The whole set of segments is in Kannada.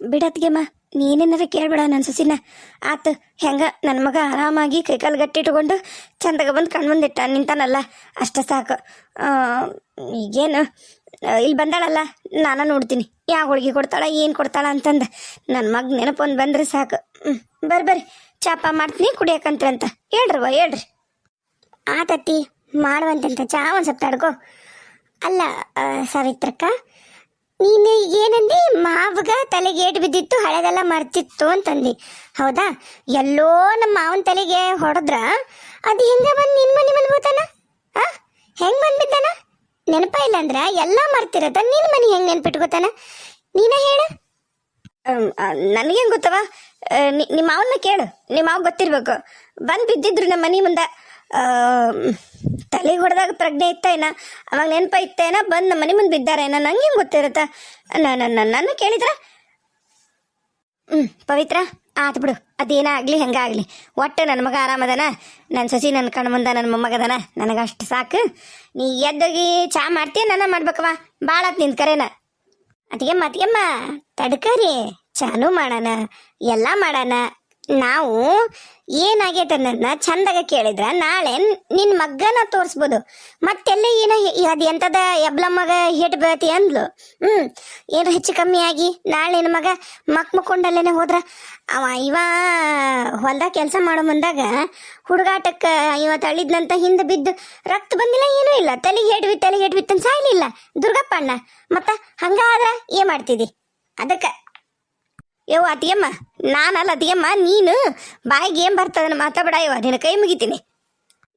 ಬಿಡತ್ಗೆಮ್ಮ, ನೀನೇನಾರ ಕೇಳ್ಬೇಡ ನನ್ನ ಸುಸಿನ. ಆತ, ಹೆಂಗ ನನ್ನ ಮಗ ಆರಾಮಾಗಿ ಕೈಕಾಲು ಗಟ್ಟಿ ಇಟ್ಕೊಂಡು ಚಂದಾಗ ಬಂದು ಕಣ್ಣು ಮುಂದಿಟ್ಟ ನಿಂತಾನಲ್ಲ, ಅಷ್ಟೇ ಸಾಕು. ಈಗೇನು ಇಲ್ಲಿ ಬಂದಾಳಲ್ಲ, ನಾನು ನೋಡ್ತೀನಿ. ಯಾವ ಹೋಳಿಗೆ ಕೊಡ್ತಾಳ, ಏನು ಕೊಡ್ತಾಳ ಅಂತಂದು. ನನ್ನ ಮಗ ನೆನಪೊಂದು ಬಂದ್ರೆ ಸಾಕು. ಹ್ಞೂ ಬರ್ರಿ ಬರ್ರಿ. ಚಾಪ ಮಾಡ್ತೀನಿ, ಕುಡಿಯಕಂತ್ರಿ ಅಂತ. ಹೇಳ್ರವ್ವ, ಹೇಳ್ರಿ. ಆತತ್ತಿ ಮಾಡುವಂತಂತ ಚಾ ಒಂದು ಸ್ವಲ್ಪ ತಡ್ಕೋ ಅಲ್ಲ ಸಾವಿತ್ರಕ್ಕ? ನೀನು ಏನಂದಿ? ಮಾವಗ ತಲೆಗೆ ಏಟು ಬಿದ್ದಿತ್ತು, ಹಳೆದೆಲ್ಲ ಮರ್ತಿತ್ತು ಅಂತಂದಿ. ಹೌದಾ? ಎಲ್ಲೋ ನಮ್ಮ ಮಾವನ ತಲೆಗೆ ಹೊಡೆದ್ರ, ಅದು ಹೆಂಗ ಬಂದು ನಿನ್ನ ಮನೆ ಮನೆ ಹೋತಾನ? ಆ? ಹೆಂಗ್ ಬಂದ್ಬಿದ್ದಾನ ನೆನಪ ಇಲ್ಲ ಅಂದ್ರೆ ಎಲ್ಲ ಮರ್ತಿರತ್ತ ನಿನ್ನ ಮನೆ ಹೆಂಗ್ ನೆನ್ಪಿಟ್ಕೋತಾನ ನೀನ ಹೇಳು. ನನಗೇನು ಗೊತ್ತವ? ನಿಮ್ಮ ಮಾವನ್ನ ಕೇಳು. ನಿಮ್ಮ ಮಾವ ಗೊತ್ತಿರ್ಬೇಕು. ಬಂದು ಬಿದ್ದಿದ್ರು ನಮ್ಮ ಮನೆ ಮುಂದೆ ತಲೆಗೆ ಹೊಡೆದಾಗ ಪ್ರಜ್ಞೆ ಇತ್ತೇನ ಅವಾಗ ನೆನಪ ಇತ್ತೇನ ಬಂದು ನಮ್ಮ ಮನೆ ಮುಂದೆ ಬಿದ್ದಾರೇನ ನಂಗೆ ಹೆಂಗೆ ಗೊತ್ತಿರುತ್ತ? ನನ್ನ ಕೇಳಿದ್ರ? ಹ್ಞೂ ಪವಿತ್ರ, ಆತು ಬಿಡು. ಅದೇನ ಆಗಲಿ ಹೆಂಗಾಗಲಿ ಒಟ್ಟು ನನ್ನ ಮಗ ಆರಾಮದನ ನನ್ನ ಸಸಿ ನನ್ನ ಕಣ್ಣು ಮುಂದೆ ನನ್ನ ಮೊಮ್ಮಗದನ ನನಗಷ್ಟು ಸಾಕು. ನೀ ಎದ್ದೋಗಿ ಚಾ ಮಾಡ್ತೀಯ? ನನ್ನ ಮಾಡ್ಬೇಕವ ಭಾಳ ನಿನ್ ಕರೇನ. ಅತಿಗೆಮ್ಮ ಅತಿಗೆಮ್ಮ ತಡ್ಕರಿ. ಚಾನು ಮಾಡೋಣ. ಎಲ್ಲ ಮಾಡೋಣ. ನಾವು ಏನಾಗೈತೆ ಅನ್ನೋದನ್ನ ಚಂದಾಗ ಕೇಳಿದ್ರ ನಾಳೆ ನಿನ್ನ ಮಗ್ಗನ ತೋರಿಸ್ಬೋದು. ಮತ್ತೆಲ್ಲ ಏನ ಅದು ಎಂಥದ ಮಗ ಹಿಟ್ ಬೀಳತಿ ಅಂದ್ಲು? ಹ್ಞೂ ಏನು ಹೆಚ್ಚು ಕಮ್ಮಿ ಆಗಿ ನಾಳೆ ನಿನ್ ಮಗ ಮಕ್ ಮಕ್ಕೊಂಡಲ್ಲೇನೆ ಹೋದ್ರ? ಅವ ಇವ ಹೊಲ್ದಾಗ ಕೆಲಸ ಮಾಡೋ ಮುಂದಾಗ ಹುಡುಗಾಟಕ್ಕೆ ಇವ ತಳಿದ್ನಂತ ಹಿಂದೆ ಬಿದ್ದು ರಕ್ತ ಬಂದಿಲ್ಲ, ಏನೂ ಇಲ್ಲ. ತಲೆಗೆ ಹೇಡ್ವಿ ತಲೆಗೆ ಹೇಡ್ವಿ ಅಂತ ಸಾಯ್ಲಿಲ್ಲ. ದುರ್ಗಪ್ಪ ಅಣ್ಣ, ಮತ್ತ ಹಂಗಾದ್ರ ಏನ್ ಮಾಡ್ತಿದಿ? ಅದಕ್ಕೆ. ಯೋ ಅತಿಯಮ್ಮ ನಾನಲ್ಲ ಅದಿಯಮ್ಮ, ನೀನು? ಬಾಯಿಗೆ ಏನು ಬರ್ತದನ್ನ ಮಾತಾಡ ಇವ, ನಿನ್ನ ಕೈ ಮುಗಿತೀನಿ.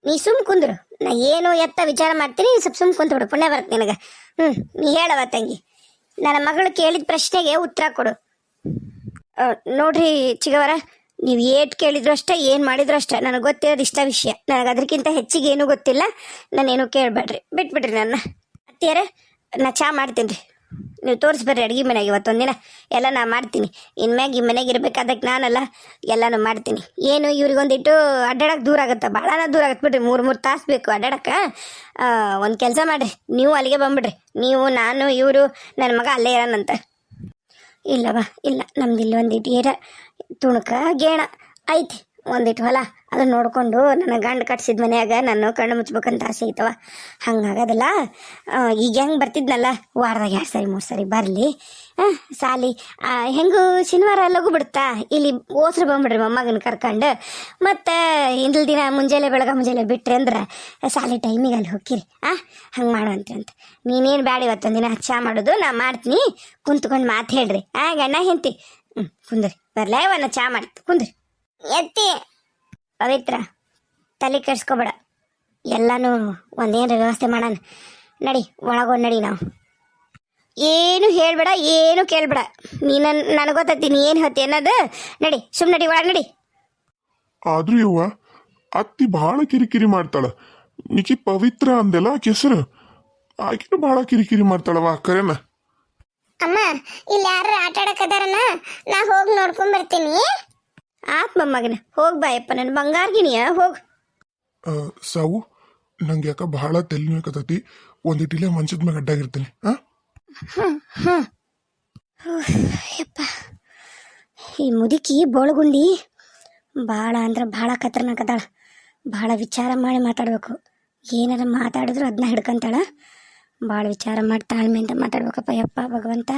ನೀ ಸುಮ್ ಕುಂದ್ರು. ನಾ ಏನು ಎತ್ತ ವಿಚಾರ ಮಾಡ್ತೀನಿ ಸ್ವಲ್ಪ ಸುಮ್ ಕುಂತು ಬಿಡು ಪುಣ್ಯ ಬರುತ್ತೆ ನಿನಗೆ. ಹ್ಞೂ ನೀ ಹೇಳವ ತಂಗಿ. ನನ್ನ ಮಗಳು ಕೇಳಿದ ಪ್ರಶ್ನೆಗೆ ಉತ್ತರ ಕೊಡು. ನೋಡ್ರಿ ಚಿಗವರ, ನೀವು ಏಟ್ ಕೇಳಿದ್ರು ಅಷ್ಟೇ, ಏನು ಮಾಡಿದ್ರು ಅಷ್ಟೇ, ನನಗೆ ಗೊತ್ತಿರೋದು ಇಷ್ಟ ವಿಷಯ. ನನಗೆ ಅದಕ್ಕಿಂತ ಹೆಚ್ಚಿಗೆ ಏನೂ ಗೊತ್ತಿಲ್ಲ, ನಾನೇನು ಕೇಳಬೇಡ್ರಿ ಬಿಟ್ಬಿಡ್ರಿ ನನ್ನ. ಅತ್ತಿಯರ, ನಾ ಚಾ ಮಾಡ್ತೀನಿ ರೀ. ನೀವು ತೋರಿಸ್ಬರ್ರಿ ಅಡುಗೆ ಮನೆಗೆ ಇವತ್ತೊಂದಿನ ಎಲ್ಲ ನಾ ಮಾಡ್ತೀನಿ. ಇನ್ಮ್ಯಾಗ ಈ ಮನೆಗೆ ಇರಬೇಕಾದಕ್ಕೆ ನಾನಲ್ಲ, ಎಲ್ಲನೂ ಮಾಡ್ತೀನಿ. ಏನು ಇವ್ರಿಗೊಂದಿಟ್ಟು ಅಡ್ಡಾಡಕ್ಕೆ ದೂರ ಆಗುತ್ತೆ. ಭಾಳನ ದೂರ ಆಗತ್ತೆ ಬಿಡ್ರಿ. ಮೂರು ಮೂರು ತಾಸು ಬೇಕು ಅಡ್ಡಾಡಕ್ಕೆ ಒಂದು ಕೆಲಸ ಮಾಡಿರಿ. ನೀವು ಅಲ್ಲಿಗೆ ಬಂದ್ಬಿಡ್ರಿ. ನೀವು, ನಾನು, ಇವರು ನನ್ನ ಮಗ ಅಲ್ಲೇ ಇರೋಣಂತ ಇಲ್ಲವಾ ಇಲ್ಲ. ನಮ್ದು ಇಲ್ಲಿ ಒಂದಿಟ್ಟು ಏರ ತುಣಕ ಗೇಣ. ಐತಿ. ಒಂದಿಟ್ಟು ಹೊಲ, ಅದನ್ನ ನೋಡಿಕೊಂಡು ನನ್ನ ಗಂಡು ಕಟ್ಸಿದ ಮನ್ಯಾಗ ನಾನು ಕಣ್ಣು ಮುಚ್ಬೇಕಂತ ಆಸೆ ಐತವ. ಹಂಗಾಗೋದಿಲ್ಲ. ಈಗ ಹೆಂಗೆ ಬರ್ತಿದ್ನಲ್ಲ? ವಾರದಾಗ ಎರಡು ಸರಿ, ಮೂರು ಸರಿ ಬರಲಿ. ಸಾಲಿ. ಹೆಂಗೂ ಶನಿವಾರ ಲಗು ಬಿಡ್ತಾ ಇಲ್ಲಿ ಓಸ್ರು ಬಂದ್ಬಿಡ್ರಿ ಮೊಮ್ಮಗನ ಕರ್ಕೊಂಡು. ಮತ್ತು ಹಿಂದಿಲ್ ದಿನ ಮುಂಜಾನೆ ಬೆಳಗ್ಗೆ ಮುಂಜಾನೆ ಬಿಟ್ರಿ ಅಂದ್ರೆ ಸಾಲಿ ಟೈಮಿಗೆ ಅಲ್ಲಿ ಹೋಗಿರಿ ಆ, ಹಂಗೆ ಮಾಡುವಂತೆ ಅಂತ ನೀನೇನು ಬ್ಯಾಡ ದಿನ ಚಾ ಮಾಡೋದು, ನಾ ಮಾಡ್ತೀನಿ. ಕುಂತ್ಕೊಂಡು ಮಾತು ಹೇಳ್ರಿ. ಆ ಗಣ್ಣ ಹೆಂತಿ ಹ್ಞೂ ಕುಂದ್ರಿ. ಬರಲೇ ಚಾ ಮಾಡ್ತಿ. ಕುಂದ್ರಿ. ಎತ್ತಿ. ಪವಿತ್ರ ತಲೆ ಕೆಡ್ಸ್ಕೊಬೇಡ. ಎಲ್ಲಾನು ಒಂದೇನು ವ್ಯವಸ್ಥೆ ಮಾಡೋಣ ನಡಿ ಒಳಗೊಂಡು ನಡಿ ನಾವು. ಏನು ಹೇಳ್ಬೇಡ ಏನು ಕೇಳ್ಬೇಡ. ನೀ ನನ್ ನನಗೆ ಗೊತ್ತೈತಿ ನೀ ಏನು ಹೊತ್ತಿ ಅನ್ನೋದು. ನಡಿ ಸುಮ್ ನಡಿ ಒಳಗೆ ನಡಿ. ಆದ್ರೂ ಯವ್ವ ಅತ್ತಿ ಭಾಳ ಕಿರಿಕಿರಿ ಮಾಡ್ತಾಳ. ನಿಕಿ ಪವಿತ್ರ ಅಂದೆಲ್ಲ ಆಕೆ ಹೆಸರು. ಆಕಿನೂ ಭಾಳ ಕಿರಿಕಿರಿ ಮಾಡ್ತಾಳವ ಕರೆನ. ಅಮ್ಮ ಇಲ್ಲಿ ಯಾರು ಆಟ ಆಡಕದಾರನ ನಾ ಹೋಗಿ ನೋಡ್ಕೊಂಡ್ ಬರ್ತೀನಿ. ಆತ್ಮ ಮಗನ ಹೋಗ್ ಬಾಯಪ್ಪ ನನ್ನ ಬಂಗಾರ್ಗಿನಿಯ ಹೋಗ್. ಸಾವು ನಂಗೆ ಯಾಕ ಭಾಳ ತಲೆ ನೋಯ್ಕತೈತಿ ಒಂದಿಟ್ಟಿಲೆ ಮಂಚದ ಮ್ಯಾಗ ಅಡ್ಡಾಗಿರ್ತೀನಿ ಹಾ ಯಪ್ಪ ಈ ಮುದುಕಿ ಬೋಳಗುಂಡಿ ಭಾಳ ಅಂದ್ರೆ ಭಾಳ ಕತ್ರನಾಕದಾಳ ಭಾಳ ವಿಚಾರ ಮಾಡಿ ಮಾತಾಡಬೇಕು. ಏನಾರ ಮಾತಾಡಿದ್ರು ಅದನ್ನ ಹಿಡ್ಕೊಂತಾಳ. ಭಾಳ ವಿಚಾರ ಮಾಡಿ ತಾಳ್ಮೆಯಿಂದ ಮಾತಾಡ್ಬೇಕಪ್ಪ ಯಪ್ಪ ಭಗವಂತ.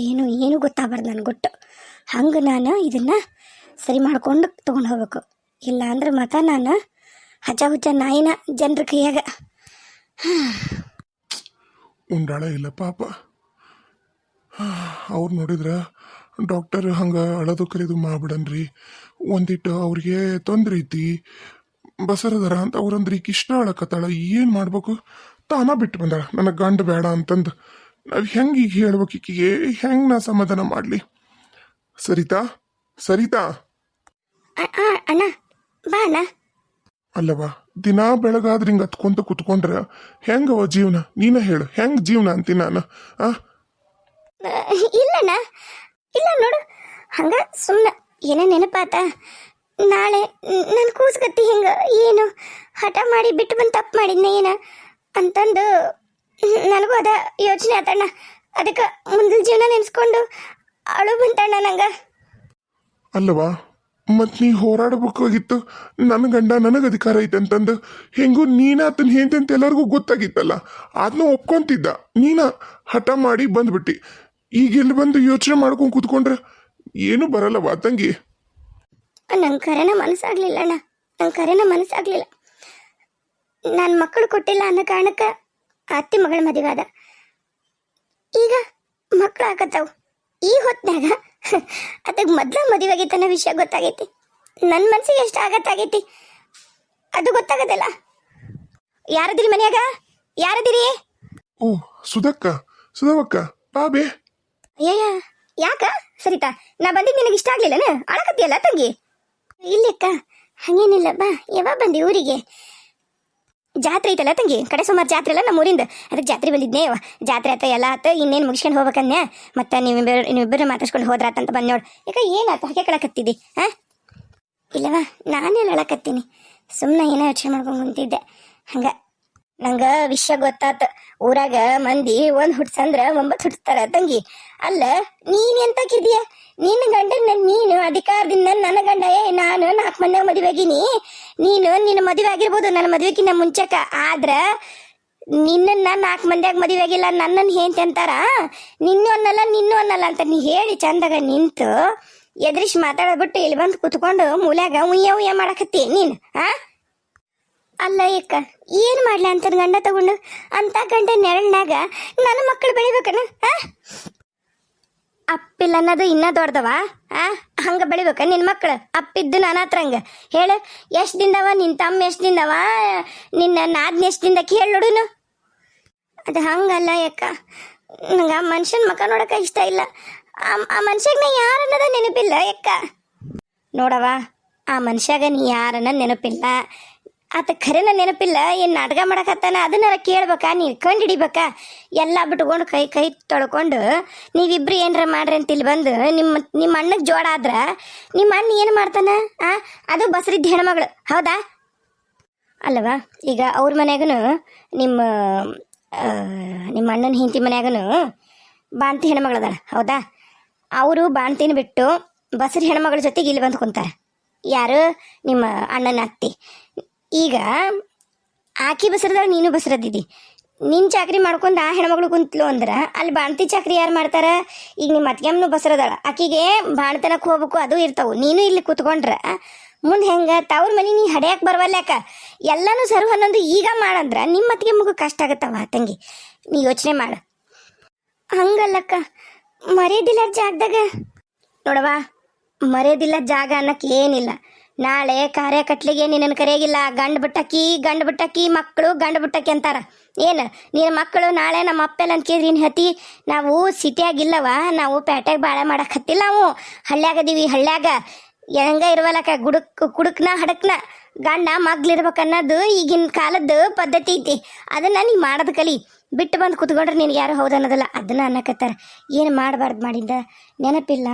ಏನು ಏನು ಗೊತ್ತಾಗಬಾರ್ದು ನನಗೆ ಗೊತ್ತು ಹಂಗೆ ನಾನು ಇದನ್ನು ಸರಿ ಮಾಡ್ಕೊಂಡು ತೊಗೊಂಡು ಹೋಗಬೇಕು. ಇಲ್ಲ ಅಂದ್ರೆ ಮತ ನಾನು ಹಚ್ಚ ಹುಚ್ಚ ನಾಯಿನ ಜನರ ಕೈಯಾಗ. ಉಂಡಾಳ ಇಲ್ಲ ಪಾಪ. ಅವ್ರು ನೋಡಿದ್ರ ಡಾಕ್ಟರ್ ಹಂಗೆ ಅಳದು ಕರೆದು ಮಾಡ್ಬಿಡನ್ರಿ. ಒಂದಿಟ್ಟು ಅವ್ರಿಗೆ ತೊಂದರೆ ಐತಿ. ಬಸರದರ ಅಂತ ಅವ್ರಂದ್ರಿ ಕೃಷ್ಣ ಅಳಕತ್ತಾಳ, ಏನು ಮಾಡ್ಬೇಕು? ತಾನ ಬಿಟ್ಟು ಬಂದಾಳ. ನನಗೆ ಗಂಡ ಬೇಡ ಅಂತಂದು. ನಾವು ಹೆಂಗೆ ಈಗ ಹೇಳ್ಬೇಕು ಈಕಿಗೆ? ಹೆಂಗೆ ನಾ ಸಮಾಧಾನ ಮಾಡ್ಲಿ? ಸರಿತಾ? ಸರಿತಾ? ಅ- ಅಣ್ಣ ಬಾ ಅಣ್ಣ. ಅಲ್ಲವಾ ದಿನಾ ಬೆಳಗಾದ್ರೆ ಹಿಂಗ ಹತ್ಕೊಂತ ಕುತ್ಕೊಂಡ್ರೆ ಹೆಂಗವ ಜೀವನ? ನೀನ ಹೇಳು ಹೆಂಗ್ ಜೀವನ ಅಂತೀನಿ ನಾನು ಆ? ಅಹ್, ಇಲ್ಲಣ್ಣ ಇಲ್ಲ ನೋಡು ಹಂಗ ಸುಮ್ಮನೆ ಏನೋ ನೆನಪಾತ. ನಾಳೆ ನನ್ನ ಕೂಸ್ಗತ್ತಿ ಹಿಂಗ ಏನು ಹಠ ಮಾಡಿ ಬಿಟ್ಟು ಬಂದು ತಪ್ಪು ಮಾಡಿದ್ನ ಏನ ಅಂತಂದು ನನಗೂ ಅದ ಯೋಚನೆ ಆತಣ್ಣ. ಅದಕ್ಕೆ ಮುಂದಿನ ಜೀವನ ನೆನೆಸ್ಕೊಂಡು ಅಳು ಬಂತಣ್ಣ ನಂಗೆ. ಅಲ್ಲವಾ ಮತ್ ನೀ ಹೋರಾಡಬೇಕಾಗಿತ್ತು ನನ್ನ ಗಂಡ ನನಗೆ ಅಧಿಕಾರ ಐತೆ ಅಂತಂದು. ಹೆಂಗೂ ನೀನ ಆತನ ಅಂತ ಎಲ್ಲರಿಗೂ ಗೊತ್ತಾಗಿತ್ತಲ್ಲ. ಅದನ್ನ ಒಪ್ಕೊಂತಿದ್ದ. ನೀನ ಹಠ ಮಾಡಿ ಬಂದ್ಬಿಟ್ಟಿ. ಈಗ ಇಲ್ಲಿ ಬಂದು ಯೋಚನೆ ಮಾಡ್ಕೊಂಡು ಕೂತ್ಕೊಂಡ್ರೆ? ಏನು ಬರಲ್ಲವಾ ತಂಗಿ? ನಂಗೆ ಕರೆನ ಮನಸ್ಸಾಗ್ಲಿಲ್ಲ ಅಣ್ಣ. ನಂಗೆ ಕರೆನ ಮನಸ್ಸಾಗ್ಲಿಲ್ಲ. ನನ್ನ ಮಕ್ಕಳು ಕೊಟ್ಟಿಲ್ಲ ಅನ್ನೋ ಕಾರಣಕ್ಕೆ ಅತ್ತೆ ಮಗಳ ಮದುವೆ ಆದ. ಈಗ ಮಕ್ಕಳು ಆಗತ್ತಾವು. ಈ ಹೊತ್ನಾಗ ಅದಕ್ಕೆ ಮೊದ್ಲ ತನ್ನ ವಿಷಯ ಗೊತ್ತಾಗೈತಿ. ನನ್ನ ಮನಸ್ಸಿಗೆ ಎಷ್ಟು ಆಗತ್ತಾಗೈತಿ? ಅದು ಗೊತ್ತಾಗದಲ್ಲ. ಯಾರದಿರಿ ಮನ್ಯಾಗ? ಯಾರದಿರಿ? ಓ ಸುಧಕ್ಕ ಸುಧವಕ್ಕ ಬಾಬೆ ಅಯ್ಯಯ್ಯ ಯಾಕ? ಸರಿತಾ ನಾ ಬಂದಿದ್ದು ನಿನಗೆ ಇಷ್ಟ ಆಗ್ಲಿಲ್ಲನ? ಅಳಕತ್ತಿಯಲ್ಲ ತಂಗಿ? ಇಲ್ಲಕ್ಕ ಹಂಗೇನಿಲ್ಲ ಬಾ ಯಾವಾಗ ಬಂದಿ ಊರಿಗೆ. ಜಾತ್ರೆ ಐತಲ್ಲ ತಂಗಿ? ಕಡೆ ಸುಮಾರು ಜಾತ್ರೆ ಅಲ್ಲ ನಮ್ಮ ಊರಿಂದ ಅದಕ್ಕೆ ಜಾತ್ರೆ ಬಂದಿದ್ನೇ. ಜಾತ್ರೆ ಆತ, ಎಲ್ಲ ಆತ, ಇನ್ನೇನು ಮುಗಿಸ್ಕೊಂಡು ಹೋಗ್ಬೇಕನ್ಯ? ಮತ್ತೆ ನೀವಿಬ್ಬರು ನೀವಿಬ್ಬರು ಮಾತಾಡ್ಸ್ಕೊಂಡು ಹೋದ್ರಾತಂತ ಬಂದ್ ನೋಡು. ಈಗ ಏನಾತ ಹಾಗೆ ಕಳಕತ್ತಿದ್ದಿ, ಹಾ? ಇಲ್ಲವಾ ನಾನೇ ಹೇಳಕತ್ತೀನಿ. ಸುಮ್ಮನೆ ಏನೋ ಯೋಚನೆ ಮಾಡ್ಕೊಂಡು ಕುಂತಿದ್ದೆ. ಹಂಗ. ನಂಗ ವಿಷಯ ಗೊತ್ತಾತ. ಊರಾಗ ಮಂದಿ ಒಂದ್ ಹುಟ್ಸಂದ್ರ ಒಂಬತ್ತು ಹುಟ್ಟಿಸ್ತಾರ ತಂಗಿ, ಅಲ್ಲ, ನೀನ್ ಎಂತಕ್ಕಿದ್ಯ ನಿನ್ನ ಗಂಡನ ನೀನು ಅಧಿಕಾರದಿಂದ ನನ್ನ ಗಂಡ, ಏ, ನಾನು ನಾಲ್ಕು ಮಂದಿಯಾಗ ಮದುವೆ ಆಗಿನಿ. ನೀನು ನಿನ್ನ ಮದುವೆ ಆಗಿರ್ಬೋದು, ನನ್ನ ಮದುವೆಗಿನ್ನ ಮುಂಚಕ. ಆದ್ರ, ನಿನ್ನನ್ನ ನಾಲ್ಕು ಮಂದಿಯಾಗ ಮದುವೆ ಆಗಿಲ್ಲ ನನ್ನನ್ನು ಹೇಂತ ಅಂತಾರ. ನಿನ್ನೂ ಅನ್ನಲ್ಲ, ನಿನ್ನ ಅನ್ನಲ್ಲ ಅಂತ ನೀ ಹೇಳಿ ಚಂದಾಗ ನಿಂತು ಎದ್ರಿಸಿ ಮಾತಾಡಬಿಟ್ಟು ಇಲ್ಲಿ ಬಂದು ಕುತ್ಕೊಂಡು ಮೂಲ್ಯಾಗ ಉಯ್ಯ ಉಯ್ಯ ಮಾಡಕತ್ತಿ ನೀನು, ಆ? ಅಲ್ಲ ಏಕ ಏನ್ ಮಾಡ್ಲಿ ಅಂತ ಗಂಡ ತಗೊಂಡು ಅಂತ ಗಂಡ ನೆರಳಿನಾಗ ನನ್ನ ಮಕ್ಕಳು ಬೆಳಿಬೇಕನ? ಅಪ್ಪಿಲ್ಲ ಅನ್ನೋದು ಇನ್ನ ದೊಡ್ಡದವ, ಆ? ಹಂಗ ಬೆಳಿಬೇಕ ನಿನ್ ಮಕ್ಕಳು, ಅಪ್ಪಿದ್ದು ನಾನು ಹತ್ರ ಹಂಗ. ಹೇಳು, ಎಷ್ಟ್ ದಿನದವ, ನಿನ್ ತಮ್ಮ ಎಷ್ಟ್ ದಿನದವ, ನಿನ್ನ ನಾದ್ನ ಎಷ್ಟ್ ದಿನದ ಕೇಳಿ ನೋಡುನು. ಅದು ಹಂಗಲ್ಲ ಯಾಕ ನಂಗೆ ಆ ಮನುಷ್ಯನ ಮಕ್ಕ ನೋಡಕ ಇಷ್ಟ ಇಲ್ಲ. ಆ- ಆ ಮನುಷ್ಯಾಗ ನಾ ಯಾರ ನೆನಪಿಲ್ಲ ಯಾಕ ನೋಡವಾ ಆ ಮನುಷ್ಯಾಗ ನೀ ಯಾರನ್ನ ನೆನಪಿಲ್ಲ. ಆತ ಖರೇನ ನೆನಪಿಲ್ಲ, ಏನು ನಾಟಕ ಮಾಡಕತ್ತಾನ? ಅದನ್ನಾರ ಕೇಳ್ಬೇಕಾ? ನೀ ಕಂಡು ಹಿಡಿಬೇಕಾ? ಎಲ್ಲ ಬಿಟ್ಕೊಂಡು ಕೈ ಕೈ ತೊಳ್ಕೊಂಡು, ನೀವಿಬ್ರು ಏನರ ಮಾಡ್ರಿ ಅಂತ ಇಲ್ಲಿ ಬಂದು, ನಿಮ್ಮ ನಿಮ್ಮ ಅಣ್ಣಗೆ ಜೋಡ ಆದ್ರ, ನಿಮ್ಮ ಅಣ್ಣ ಏನು ಮಾಡ್ತಾನ? ಆ, ಅದು ಬಸರಿದ್ದ ಹೆಣ್ಮಗಳು. ಹೌದಾ? ಅಲ್ಲವಾ? ಈಗ ಅವ್ರ ಮನ್ಯಾಗನು ನಿಮ್ಮ ನಿಮ್ಮ ಅಣ್ಣನ ಹೆಂಡತಿ ಮನ್ಯಾಗನು ಬಾಣ್ತಿ ಹೆಣ್ಮಗಳದಾಳ ಹೌದಾ? ಅವರು ಬಾಣ್ತಿನ ಬಿಟ್ಟು ಬಸರಿ ಹೆಣ್ಮಗಳ ಜೊತೆಗೆ ಇಲ್ಲಿ ಬಂದು ಕುಂತಾರೆ. ಯಾರು? ನಿಮ್ಮ ಅಣ್ಣನ ಅತ್ತಿ. ಈಗ ಆಕಿ ಬಸರದಾಗ ನೀನು ಬಸರದಿದ್ದಿ. ನಿನ್ನ ಚಾಕ್ರಿ ಮಾಡ್ಕೊಂಡು ಆ ಹೆಣ್ಮಗಳು ಕುಂತ್ಲು ಅಂದ್ರೆ ಅಲ್ಲಿ ಬಾಣ್ತಿ ಚಾಕ್ರಿ ಯಾರು ಮಾಡ್ತಾರ? ಈಗ ನಿಮ್ಮ ಅತ್ತಿಗೆಮ್ಮನು ಬಸರದಾಳ. ಆಕಿಗೆ ಬಾಣ್ತನಕ್ಕೆ ಹೋಗ್ಬೇಕು, ಅದು ಇರ್ತಾವು. ನೀನು ಇಲ್ಲಿ ಕೂತ್ಕೊಂಡ್ರೆ ಮುಂದೆ ಹೆಂಗೆ? ತವ್ರ ಮನೆ ನೀ ಹಡ್ಯಾಕ್ ಬರ್ವಲ್ಯಾಕ ಎಲ್ಲನೂ ಸರು ಹನ್ನೊಂದು ಈಗ ಮಾಡಂದ್ರ ನಿಮ್ಮ ಅತ್ತಿಗೆ ಮಗು ಕಷ್ಟ ಆಗತ್ತವ ತಂಗಿ. ನೀ ಯೋಚನೆ ಮಾಡು. ಹಂಗಲ್ಲಕ್ಕ ಮರೆಯದಿಲ್ಲ ಜಾಗದಾಗ ನೋಡವಾ ಮರೆಯದಿಲ್ಲ ಜಾಗ ಅನ್ನಕ್ಕೆ ಏನಿಲ್ಲ. ನಾಳೆ ಕಾರ್ಯ ಕಟ್ಲಿಗೆ ನಿನ್ನನ್ನು ಕರೆಯಾಗಿಲ್ಲ. ಗಂಡು ಬಿಟ್ಟಕ್ಕಿ ಗಂಡು ಬಿಟ್ಟಕ್ಕಿ, ಮಕ್ಕಳು ಗಂಡು ಬಿಟ್ಟಕ್ಕಿ ಅಂತಾರ. ಏನು? ನಿನ್ನ ಮಕ್ಕಳು ನಾಳೆ ನಮ್ಮ ಅಪ್ಪೆಲ್ಲ ಅಂತ ನಿನ್ನ ಹತಿ, ನಾವು ಸಿಟಿಯಾಗಿಲ್ಲವ, ನಾವು ಪೇಟೆಗೆ ಬಾಳೆ ಮಾಡಕ್ ಹತ್ತಿಲ್ಲ ನಾವು. ಹಳ್ಳ್ಯಾಗದೀವಿ ಹಳ್ಳ್ಯಾಗ. ಹೆಂಗ ಇರುವಲ್ಲಕ ಗುಡುಕ್, ಕುಡುಕ್ನ, ಹಡಕ್ನ. ಗಂಡ ಮಗ್ಲಿರ್ಬೇಕು ಅನ್ನೋದು ಈಗಿನ ಕಾಲದ ಪದ್ಧತಿ ಐತಿ. ಅದನ್ನ ನೀ ಮಾಡೋದು ಕಲಿ. ಬಿಟ್ಟು ಬಂದು ಕುತ್ಕೊಂಡ್ರೆ ನಿನಗೆ ಯಾರು ಹೌದನ್ನೋದಲ್ಲ ಅದನ್ನ ಅನ್ನಕತ್ತಾರ. ಏನು ಮಾಡಬಾರ್ದು ಮಾಡಿಂದ? ನೆನಪಿಲ್ಲ.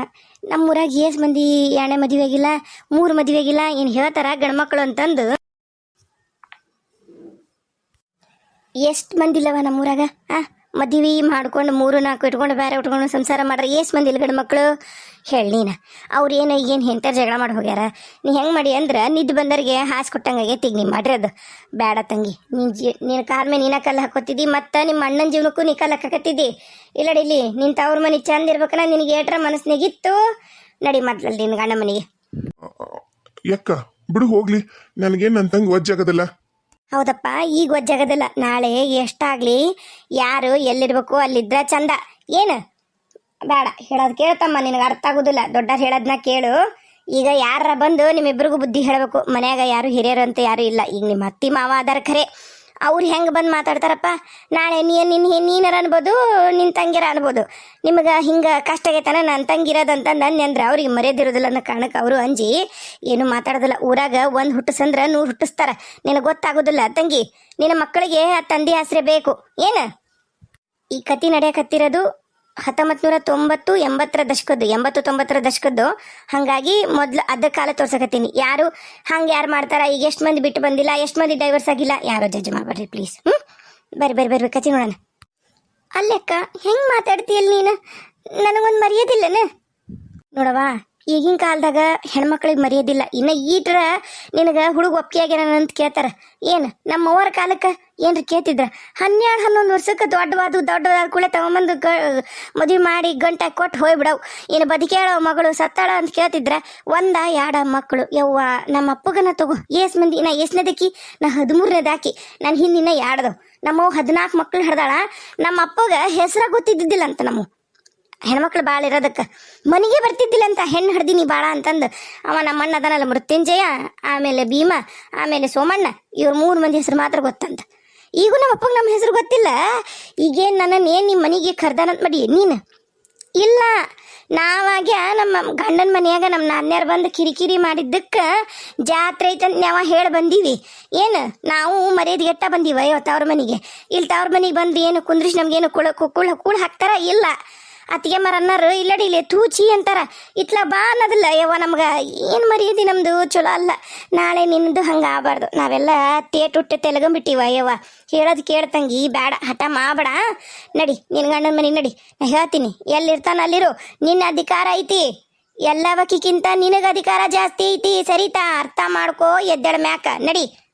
ನಮ್ಮೂರಾಗ ಏಸ್ ಮಂದಿ ಎಣ್ಣೆ ಮದುವೆ ಆಗಿಲ್ಲ, ಮೂರು ಮದುವೆ ಆಗಿಲ್ಲ. ಏನು ಹೇಳ್ತಾರ ಗಂಡ್ಮಕ್ಳು ಅಂತಂದು? ಎಷ್ಟು ಮಂದಿ ಇಲ್ಲವ ನಮ್ಮೂರಾಗ? ಆ? ಮದುವೆ ಮಾಡ್ಕೊಂಡು ಮೂರು, ನಾಲ್ಕು ಇಟ್ಕೊಂಡು ಬೇರೆ ಉಟ್ಕೊಂಡು ಸಂಸಾರ ಮಾಡ್ರೆ ಏಸ್ ಮಂದಿ ಇಲ್ಗಡೆ ಗಂಡ್ಮಕ್ಳು ಹೇಳಿ ನೀನು. ಅವ್ರು ಏನು ಏನು ಹೆಂಟರ್ ಜಗಳ ಮಾಡಿ ಹೋಗ್ಯಾರ? ನೀ ಹೆಂಗೆ ಮಾಡಿ ಅಂದ್ರೆ ನಿದ್ದು ಬಂದರಿಗೆ ಹಾಸು ಕೊಟ್ಟಂಗೆ ತಿಗ್ ನೀ ಮಾಡ್ರಿ ಅದು ಬೇಡ ತಂಗಿ, ನೀನು ಜೀ, ನೀನು ಕಾರ್ ಮೇಲೆ ನೀನ ಕಲ್ಲು ಹಾಕೋತಿದ್ದಿ, ಮತ್ತು ನಿಮ್ಮ ಅಣ್ಣನ ಜೀವನಕ್ಕೂ ನೀ ಕಲ್ಲು ಹಾಕಕತ್ತಿದ್ದಿ. ಇಲ್ಲಡಿ ಇಲ್ಲಿ ನಿನ್ನ ತವ್ರ ಮನೆ ಚಂದ ಇರ್ಬೇಕನ್ನ ನಿನಗೆ ಏಟ್ರ ಮನಸ್ಸಿನಾಗಿತ್ತು ನಡಿ ಮೊದ್ಲಲ್ಲಿ ನಿನ್ನ ಗಂಡ ಮನೆಗೆ. ಯಾಕ ಬಿಡು ಹೋಗ್ಲಿ. ನನಗೇನು ನನ್ನ ತಂಗಿ ಒಜ್ಜಾಗದಲ್ಲ ಹೌದಪ್ಪ, ಈಗ ಒಜ್ಜಾಗದಿಲ್ಲ ನಾಳೆ ಎಷ್ಟಾಗ್ಲಿ? ಯಾರು ಎಲ್ಲಿರ್ಬೇಕು? ಅಲ್ಲಿದ್ರ ಚಂದ. ಏನು? ಬೇಡ, ಹೇಳೋದು ಕೇಳ್ತಮ್ಮ, ನಿನಗೆ ಅರ್ಥ ಆಗೋದಿಲ್ಲ. ದೊಡ್ಡವ್ರು ಹೇಳೋದನ್ನ ಕೇಳು. ಈಗ ಯಾರ ಬಂದು ನಿಮ್ಮಿಬ್ರಿಗೂ ಬುದ್ಧಿ ಹೇಳಬೇಕು. ಮನ್ಯಾಗ ಯಾರು ಹಿರಿಯರು ಅಂತ ಯಾರು ಇಲ್ಲ. ಈಗ ನಿಮ್ಮ ಅತ್ತಿ ಮಾವ ಅದಾರ ಖರೆ. ಅವ್ರು ಹೆಂಗೆ ಬಂದು ಮಾತಾಡ್ತಾರಪ್ಪ? ನಾಳೆ ನೀನು ನಿನ್ನ ನೀನರ ಅನ್ಬೋದು ನಿನ್ನ ತಂಗಿರ ಅನ್ಬೋದು. ನಿಮಗೆ ಹಿಂಗೆ ಕಷ್ಟ ಆಗೈತನ? ನನ್ನ ತಂಗಿರೋದಂತಂದು ಅಂದ್ರೆ ಅವ್ರಿಗೆ ಮರ್ಯಾದಿರೋದಿಲ್ಲ ಅನ್ನೋ ಕಾರಣಕ್ಕೆ ಅವರು ಅಂಜಿ, ಏನು ಮಾತಾಡೋದಿಲ್ಲ. ಊರಾಗ ಒಂದು ಹುಟ್ಟಿಸಂದ್ರೆ ನೂರು ಹುಟ್ಟಿಸ್ತಾರೆ. ನಿನಗೆ ಗೊತ್ತಾಗೋದಿಲ್ಲ. ತಂಗಿ, ನಿನ್ನ ಮಕ್ಕಳಿಗೆ ಆ ತಂದೆ ಆಸರೆ ಬೇಕು. ಏನು? ಈ ಕತಿ ನಡೆಯಕತ್ತಿರೋದು ಹತ್ತೊಂಬತ್ತು ನೂರ ತೊಂಬತ್ತು ಎಂಬತ್ತರ ದಶಕದ್ದು ಎಂಬತ್ತು ತೊಂಬತ್ತರ ದಶಕದ್ದು, ಹಾಗಾಗಿ ಮೊದ್ಲು ಅದ ಕಾಲ ತೋರ್ಸಕತ್ತೀನಿ. ಯಾರು, ಹಂಗೆ ಯಾರು ಮಾಡ್ತಾರ, ಈಗ ಎಷ್ಟು ಮಂದಿ ಬಿಟ್ಟು ಬಂದಿಲ್ಲ, ಎಷ್ಟು ಮಂದಿ ಡೈವರ್ಸ್ ಆಗಿಲ್ಲ, ಯಾರೋ ಜಡ್ಜ್ ಮಾಡ್ಬೇಡ್ರಿ ಪ್ಲೀಸ್ ಹ್ಞೂ ಬರ್ರಿ ಬರ್ರಿ ಬರ್ರಿ ಕಚಿ ನೋಡೋಣ. ಅಲ್ಲಕ್ಕ, ಹೆಂಗ್ ಮಾತಾಡ್ತೀಯಲ್ಲ ನೀನು? ನನಗೊಂದು ಮರ್ಯಾದಿಲ್ಲನ? ನೋಡವಾ ಈಗಿನ ಕಾಲದಾಗ ಹೆಣ್ಮಕ್ಳಿಗೆ ಮರ್ಯಾದಿಲ್ಲ. ಇನ್ನು ಈಟ್ರ ನಿನಗೆ ಹುಡುಗ ಒಪ್ಪಿಗೆ ಆಗ್ಯಾನ ಅಂತ ಕೇಳ್ತಾರ. ಏನು ನಮ್ಮ ಅವ್ವರ ಕಾಲಕ್ಕೆ? ಏನ್ರಿ ಕೇಳ್ತಿದ್ರ? ಹನ್ನೆರಡು ಹನ್ನೊಂದು ವರ್ಷಕ್ಕೆ ದೊಡ್ಡವಾದು, ದೊಡ್ಡದಾದ ಕೂಡ ತಗೊಂಬಂದು ಗ, ಮದುವೆ ಮಾಡಿ ಗಂಟೆ ಕೊಟ್ಟು ಹೋಗ್ಬಿಡವು. ಏನು ಬದುಕೇಳೋ ಮಗಳು ಸತ್ತಾಳ ಅಂತ ಕೇಳ್ತಿದ್ರ? ಒಂದ, ಎರಡ ಮಕ್ಕಳು. ಯವ್ವ, ನಮ್ಮ ಅಪ್ಪಗನ ತಗೋ. ಏಸ್ ಮಂದಿ, ನಾ ಎಸ್ನೇದಕ್ಕಿ ನಾ ಹದಿಮೂರನೇದಾಕಿ ನಾನು ಹಿಂದಿನ ಯಾಡದು ನಮ್ಮವ್ ಹದಿನಾಲ್ಕು ಮಕ್ಕಳು ಹಿಡ್ದಾಳ. ನಮ್ಮ ಅಪ್ಪಗ ಹೆಸರ ಗೊತ್ತಿದ್ದಿದ್ದಿಲ್ಲ ಅಂತ ನಮ್ಮ ಹೆಣ್ಮಕ್ಳು ಭಾಳ ಇರೋದಕ್ಕೆ. ಮನೆಗೆ ಬರ್ತಿದ್ದಿಲ್ಲ ಅಂತ ಹೆಣ್ಣು ಹಿಡ್ದೀನಿ ಭಾಳ ಅಂತಂದು. ಅವ ನಮ್ಮ ಅಣ್ಣ ಅದನಲ್ಲ ಮೃತ್ಯುಂಜಯ, ಆಮೇಲೆ ಭೀಮ, ಆಮೇಲೆ ಸೋಮಣ್ಣ. ಇವ್ರ ಮೂರು ಮಂದಿ ಹೆಸರು ಮಾತ್ರ ಗೊತ್ತಂತ. ಈಗೂ ನಮ್ಮ ಅಪ್ಪಗೆ ನಮ್ಮ ಹೆಸರು ಗೊತ್ತಿಲ್ಲ. ಈಗೇನು ನನ್ನನ್ನು ಏನು ನಿಮ್ಮ ಮನೆಗೆ ಕರ್ದಾನಂತ ಮಾಡಿ ನೀನು? ಇಲ್ಲ. ನಾವಾಗ್ಯ ನಮ್ಮ ಗಂಡನ ಮನೆಯಾಗ ನಮ್ಮ ನಾನ್ಯಾರು ಬಂದು ಕಿರಿಕಿರಿ ಮಾಡಿದ್ದಕ್ಕೆ ಜಾತ್ರೆ ಐತಂತ ನಾವು ಹೇಳಿ ಬಂದೀವಿ. ಏನು? ನಾವು ಮರ್ಯಾದೆಗೆಟ್ಟ ಬಂದೀವ ಅಯ್ಯೋ ತವ್ರ ಮನೆಗೆ. ಇಲ್ಲಿ ತವ್ರ ಮನೆಗೆ ಬಂದು ಏನು ಕುಂದ್ರಿಸಿ ನಮ್ಗೇನು ಕುಳ ಕುಳ ಕುಳ ಹಾಕ್ತಾರ? ಇಲ್ಲ. ಅತ್ತಿಗೆ ಇಲ್ಲಡಿ ಇಲ್ಲೇ ತೂಚಿ ಅಂತಾರ. ಇತ್ಲ ಬಾ ಅನ್ನೋದಿಲ್ಲ. ಯವ್ವ, ನಮ್ಗೆ ಏನು ಮರ್ಯಾದಿ ನಮ್ದು? ಚಲೋ ಅಲ್ಲ. ನಾಳೆ ನಿನ್ನದು ಹಂಗೆ ಆಗಬಾರ್ದು. ನಾವೆಲ್ಲ ತೇಟುಟ್ಟು ತೆಲಗಂಬಿಟ್ಟಿವ ಯವ್ವ. ಹೇಳೋದು ಕೇಳ್ತಂಗಿ ಬೇಡ ಹಠ ಮಾಡಬೇಡ. ನಡಿ ನಿನ್ನ ಗಂಡನ ಮನೆ ನಡಿ. ನಾ ಹೇಳ್ತೀನಿ. ಎಲ್ಲಿರ್ತಾನ ಅಲ್ಲಿರು. ನಿನ್ನ ಅಧಿಕಾರ ಐತಿ. ಎಲ್ಲ ಎಲ್ಲವಕ್ಕಿಂತ ನಿನಗೆ ಅಧಿಕಾರ ಜಾಸ್ತಿ ಐತಿ. ಸರಿತಾ, ಅರ್ಥ ಮಾಡ್ಕೋ, ಎದ್ದಳ ಮ್ಯಾಕ. ನಡಿ.